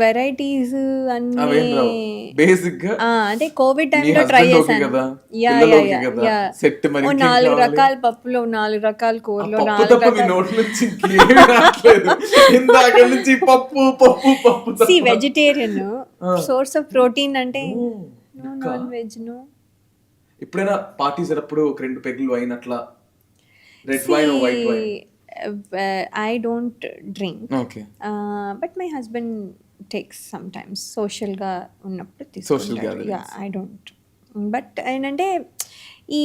Varieties అన్ని బేసిక్గా అంటే కోవిడ్ టైంలో ట్రై చేశాను? యా యా యా Set మరి నాలుగు? రకాల పప్పులు నాలుగు రకాల కూరలు నాలుగు రకాల నోట్ల నుంచి ఇంకేమీ రావట్లేదు ఇందాక నుంచి పప్పు పప్పు పప్పు. See vegetarian. Source of protein అంటే? Non veg no. ఎప్పుడైనా పార్టీస్ అప్పుడు ఒక రెండు పెగ్గులు వైన్ అట్లా? Red wine white wine I don't drink okay. But my husband takes sometimes సోషల్గా ఉన్నప్పుడు Social తీసుకుంటాడు. యా ఐ డోంట్ బట్ ఏంటంటే ఈ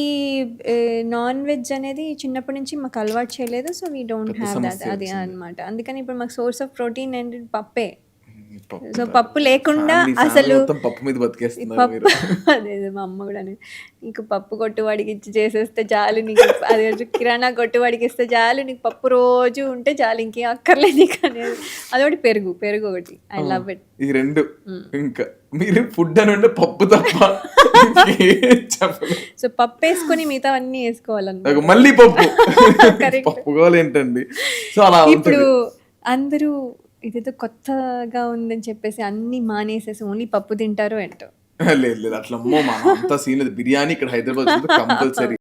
నాన్ వెజ్ అనేది చిన్నప్పటి నుంచి మాకు అలవాటు చేయలేదు. So we don't have that అది. అనమాట అందుకని ఇప్పుడు మాకు సోర్స్ ఆఫ్ ప్రోటీన్ అండ్ పప్పు. సో పప్పు లేకుండా అసలు పప్పు మీద బతికేస్తున్నారు అదే మా అమ్మ కూడా అనేది. నీకు పప్పు కొట్టువాడికి ఇచ్చి చేసేస్తే చాలు నీకు. అదే కిరాణా కొట్టువాడికి ఇస్తే చాలు నీకు పప్పు రోజు ఉంటే చాలు ఇంకేం అక్కర్లేదు నీకు అనేది. అదొకటి పెరుగు పెరుగు ఒకటి. ఐ లవ్ ఇట్ ఈ రెండు. ఇంకా మీరు ఫుడ్ అని అంటే పప్పు తప్ప సో పప్పు వేసుకొని మిగతా అన్ని వేసుకోవాలన్నమాట మళ్ళీ పప్పు. పప్పు కావాలి ఏంటండి? సో అలా ఇప్పుడు అందరూ ఇదేదో కొత్తగా ఉందని చెప్పేసి అన్ని మానేసేసి ఓన్లీ పప్పు తింటారు ఏంటో. లేదు లేదు అట్లా అమ్మో మనం అంతా సీన్ లేదు. బిర్యానీ ఇక్కడ హైదరాబాద్ కంపల్సరీ